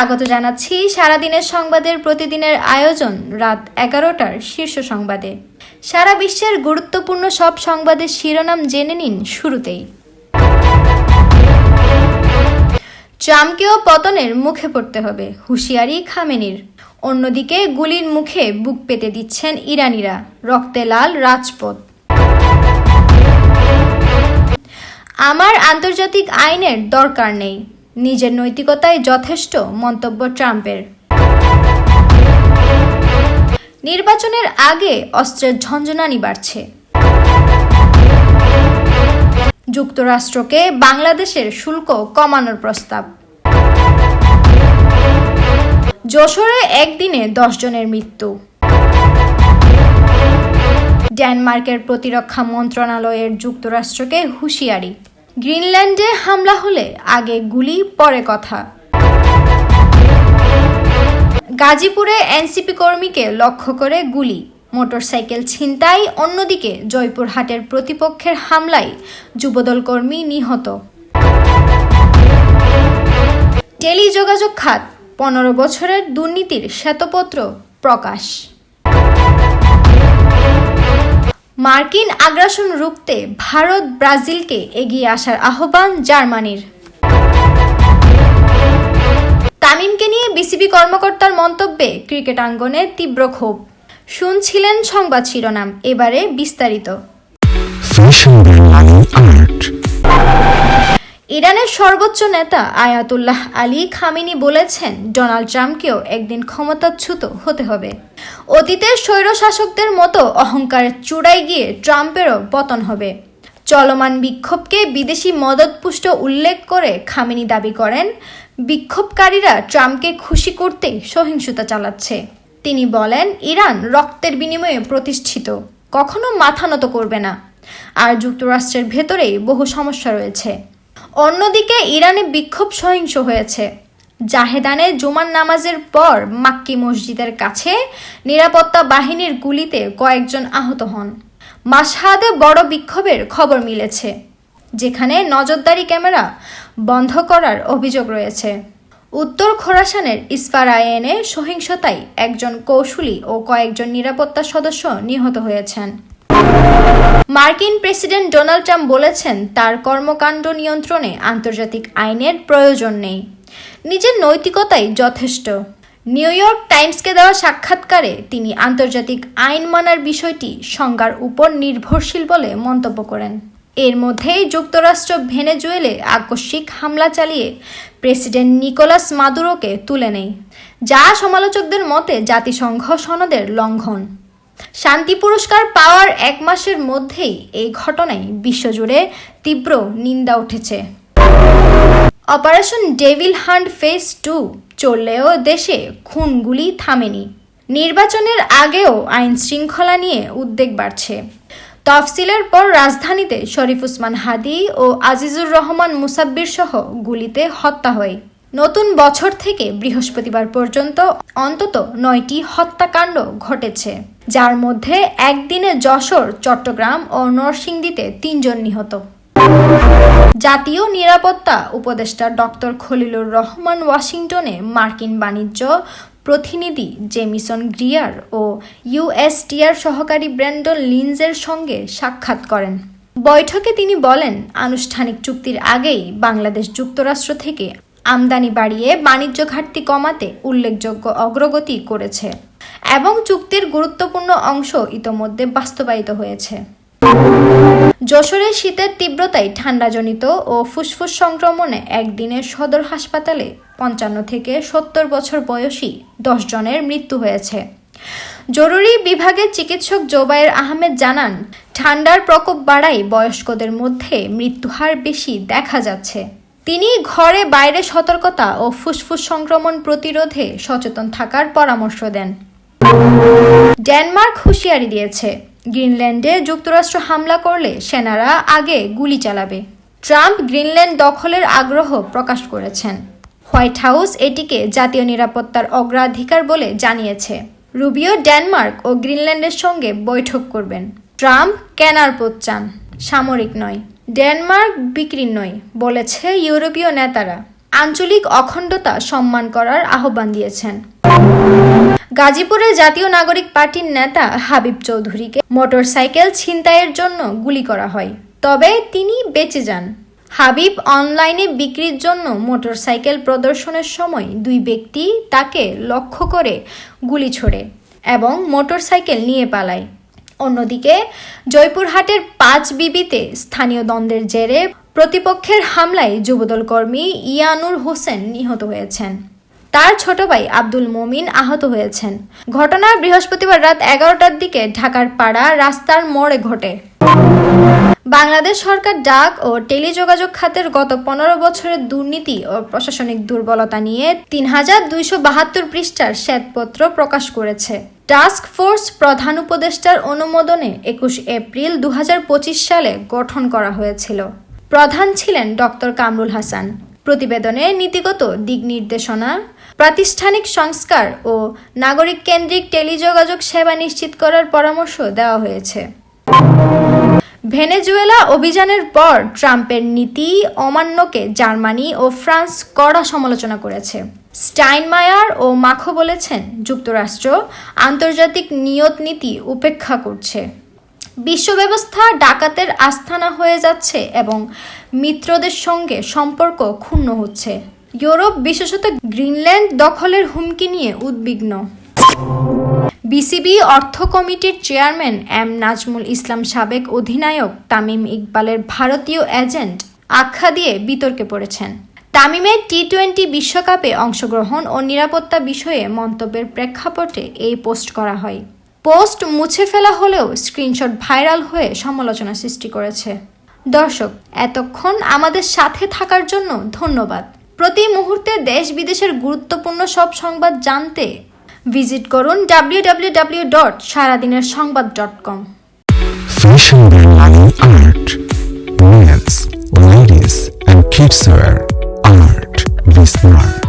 স্বাগত জানাচ্ছি সারাদিনের সংবাদের প্রতিদিনের আয়োজন রাত এগারোটার শীর্ষ সংবাদে। সারা বিশ্বের গুরুত্বপূর্ণ সব সংবাদের শিরোনাম জেনে নিন শুরুতেই। ট্রাম্পকেও পতনের মুখে পড়তে হবে, হুঁশিয়ারি খামেনির। অন্যদিকে গুলির মুখে বুক পেতে দিচ্ছেন ইরানিরা, রক্তে লাল রাজপথ। আমার আন্তর্জাতিক আইনের দরকার নেই নিজের নৈতিকতায় যথেষ্ট মন্তব্য ট্রাম্পের। নির্বাচনের আগে অস্ত্রের ঝঞ্ঝনানি বাড়ছে। যুক্তরাষ্ট্রকে বাংলাদেশের শুল্ক কমানোর প্রস্তাব। যশোরে একদিনে দশ জনের মৃত্যু। ডেনমার্কের প্রতিরক্ষা মন্ত্রণালয়ের যুক্তরাষ্ট্রকে হুঁশিয়ারি। গ্রিনল্যান্ডে হামলা হলে আগে গুলি, পরে কথা। গাজীপুরে এনসিপি কর্মীকে লক্ষ্য করে গুলি। মোটরসাইকেল ছিনতাই, অন্যদিকে জয়পুরহাটের প্রতিপক্ষের হামলায় যুবদল কর্মী নিহত। টেলিযোগাযোগ খাত, পনেরো বছরের দুর্নীতির শ্বেতপত্র প্রকাশ। মার্কিন আগ্রাসন রুখতে ভারত ব্রাজিলকে এগিয়ে আসার আহ্বান জার্মানির তামিমকে নিয়ে বিসিবি কর্মকর্তার মন্তব্যে ক্রিকেট আঙ্গনে তীব্র ক্ষোভ শুনছিলেন সংবাদ শিরোনাম, এবারে বিস্তারিত ফ্যাশন. ইরানের সর্বোচ্চ নেতা আয়াতুল্লাহ আলী খামিনি বলেছেন, ডোনাল্ড ট্রাম্পকেও একদিন ক্ষমতাচ্যুত হতে হবে। অতীতের স্বৈরশাসকদের মতো অহংকারের চূড়ায় গিয়ে ট্রাম্পেরও পতন হবে। চলমান বিক্ষোভকে বিদেশি মদতপুষ্ট উল্লেখ করে খামিনি দাবি করেন, বিক্ষোভকারীরা ট্রাম্পকে খুশি করতে সহিংসতা চালাচ্ছে। তিনি বলেন, ইরান রক্তের বিনিময়ে প্রতিষ্ঠিত, কখনো মাথা নত করবে না। আর যুক্তরাষ্ট্রের ভেতরেই বহু সমস্যা রয়েছে। অন্যদিকে ইরানে বিক্ষোভ সহিংস হয়েছে। জাহেদানে জুমার নামাজের পর মাক্কি মসজিদের কাছে নিরাপত্তা বাহিনীর গুলিতে কয়েকজন আহত হন। মাসহাদে বড় বিক্ষোভের খবর মিলেছে, যেখানে নজরদারি ক্যামেরা বন্ধ করার অভিযোগ রয়েছে। উত্তর খোরাসানের ইসফারায়েনে সহিংসতায় একজন কৌশলী ও কয়েকজন নিরাপত্তা সদস্য নিহত হয়েছেন। মার্কিন প্রেসিডেন্ট ডোনাল্ড ট্রাম্প বলেছেন, তার কর্মকাণ্ড নিয়ন্ত্রণে আন্তর্জাতিক আইনের প্রয়োজন নেই। নিজের নৈতিকতাই যথেষ্ট। নিউ ইয়র্ক টাইমসকে দেওয়া সাক্ষাৎকারে তিনি আন্তর্জাতিক আইন মানার বিষয়টি সংজ্ঞার উপর নির্ভরশীল বলে মন্তব্য করেন। এর মধ্যেই যুক্তরাষ্ট্র ভেনেজুয়েলে আকস্মিক হামলা চালিয়ে প্রেসিডেন্ট নিকোলাস মাদুরোকে তুলে নেয়, যা সমালোচকদের মতে জাতিসংঘ সনদের লঙ্ঘন। শান্তি পুরস্কার পাওয়ার এক মাসের মধ্যেই এই ঘটনায় বিশ্বজুড়ে তীব্র নিন্দা উঠেছে। Operation devil hunt phase two চললেও দেশে খুনগুলি থামেনি। নির্বাচনের আগেও আইন শৃঙ্খলা নিয়ে উদ্বেগ বাড়ছে। তফসিলের পর রাজধানীতে শরীফ উসমান হাদি ও আজিজুর রহমান মুসাব্বির সহ গুলিতে হত্যা হয়। নতুন বছর থেকে বৃহস্পতিবার পর্যন্ত অন্তত নয়টি হত্যাকাণ্ড ঘটেছে, যার মধ্যে একদিনে যশোর, চট্টগ্রাম ও নরসিংদীতে তিনজন নিহত। জাতীয় নিরাপত্তা উপদেষ্টা ডক্টর খলিলুর রহমান ওয়াশিংটনে মার্কিন বাণিজ্য প্রতিনিধি জেমিসন গ্রিয়ার ও ইউএসটিআর সহকারী ব্র্যান্ডন লিনজের সঙ্গে সাক্ষাৎ করেন। বৈঠকে তিনি বলেন, আনুষ্ঠানিক চুক্তির আগেই বাংলাদেশ যুক্তরাষ্ট্র থেকে আমদানি বাড়িয়ে বাণিজ্য ঘাটতি কমাতে উল্লেখযোগ্য অগ্রগতি করেছে এবং চুক্তির গুরুত্বপূর্ণ অংশ ইতোমধ্যে বাস্তবায়িত হয়েছে। যশোরের শীতের তীব্রতায় ঠান্ডাজনিত ও ফুসফুস সংক্রমণে একদিনে সদর হাসপাতালে পঞ্চান্ন থেকে সত্তর বছর বয়সী দশ জনের মৃত্যু হয়েছে। জরুরি বিভাগের চিকিৎসক জোবায়ের আহমেদ জানান, ঠান্ডার প্রকোপ বাড়ায় বয়স্কদের মধ্যে মৃত্যুহার বেশি দেখা যাচ্ছে। তিনি ঘরে বাইরে সতর্কতা ও ফুসফুস সংক্রমণ প্রতিরোধে সচেতন থাকার পরামর্শ দেন। ডেনমার্ক হুঁশিয়ারি দিয়েছে, গ্রিনল্যান্ডে যুক্তরাষ্ট্র হামলা করলে সেনারা আগে গুলি চালাবে। ট্রাম্প গ্রিনল্যান্ড দখলের আগ্রহ প্রকাশ করেছেন। হোয়াইট হাউস এটিকে জাতীয় নিরাপত্তার অগ্রাধিকার বলে জানিয়েছে। রুবিও ডেনমার্ক ও গ্রিনল্যান্ডের সঙ্গে বৈঠক করবেন। ট্রাম্প কেনার পথ চান সামরিক নয়। ডেনমার্ক বিক্রির নয়, বলেছে ইউরোপীয় নেতারা। আঞ্চলিক অখণ্ডতা সম্মান করার আহ্বান দিয়েছেন। গাজীপুরের জাতীয় নাগরিক পার্টির নেতা হাবিব চৌধুরীকে মোটরসাইকেল ছিনতাইয়ের জন্য গুলি করা হয়, তবে তিনি বেঁচে যান। হাবিব অনলাইনে বিক্রির জন্য মোটরসাইকেল প্রদর্শনের সময় দুই ব্যক্তি তাকে লক্ষ্য করে গুলি ছোড়ে এবং মোটরসাইকেল নিয়ে পালায়। অন্যদিকে, জয়পুরহাটের পাঁচ বিবিতে স্থানীয় দ্বন্দ্বের জেরে প্রতিপক্ষের হামলায় যুবদল কর্মী ইয়ানুর হোসেন নিহত হয়েছেন। তার ছোট ভাই আব্দুল মমিন আহত হয়েছেন। ঘটনা বৃহস্পতিবার রাত এগারোটার দিকে ঢাকার পাড়া রাস্তার মোড়ে ঘটে। বাংলাদেশ সরকার ডাক ও টেলিযোগাযোগ খাতের গত পনেরো বছরের দুর্নীতি ও প্রশাসনিক দুর্বলতা নিয়ে তিন হাজার দুইশো বাহাত্তর পৃষ্ঠার শ্বেতপত্র প্রকাশ করেছে। টাস্ক ফোর্স প্রধান উপদেষ্টার অনুমোদনে একুশ এপ্রিল দু হাজার পঁচিশ সালে গঠন করা হয়েছিল। প্রধান ছিলেন ডক্টর কামরুল হাসান। প্রতিবেদনে নীতিগত দিক নির্দেশনা, প্রাতিষ্ঠানিক সংস্কার ও নাগরিক কেন্দ্রিক টেলিযোগাযোগ সেবা নিশ্চিত করার পরামর্শ দেওয়া হয়েছে। ভেনেজুয়েলা অভিযানের পর ট্রাম্পের নীতি অমান্যকে জার্মানি ও ফ্রান্স কড়া সমালোচনা করেছে। স্টাইনমায়ার ও মাখো বলেছেন যুক্তরাষ্ট্র আন্তর্জাতিক নিয়ত নীতি উপেক্ষা করছে। বিশ্ব ব্যবস্থা ডাকাতের আস্থানা হয়ে যাচ্ছে এবং মিত্রদের সঙ্গে সম্পর্ক ক্ষুণ্ণ হচ্ছে। ইউরোপ বিশেষত গ্রিনল্যান্ড দখলের হুমকি নিয়ে উদ্বিগ্ন। বিসিবি অর্থ কমিটির চেয়ারম্যান এম নাজমুল ইসলাম সাবেক অধিনায়ক তামিম ইকবালের ভারতীয় এজেন্ট আখ্যা দিয়ে বিতর্কে পড়েছেন। তামিমের টি টোয়েন্টি বিশ্বকাপে অংশগ্রহণ ও নিরাপত্তা বিষয়ে মন্তব্যের প্রেক্ষাপটে এই পোস্ট করা হয়। পোস্ট মুছে ফেলা হলেও স্ক্রিনশট ভাইরাল হয়ে সমালোচনা সৃষ্টি করেছে। দর্শক, এতক্ষণ আমাদের সাথে থাকার জন্য ধন্যবাদ। প্রতি মুহূর্তে দেশ বিদেশের গুরুত্বপূর্ণ সব সংবাদ জানতে ভিজিট করুন ডাব্লিউ ডট সারাদিনের সংবাদ dot com ladies, and kids wear. Art. Be smart.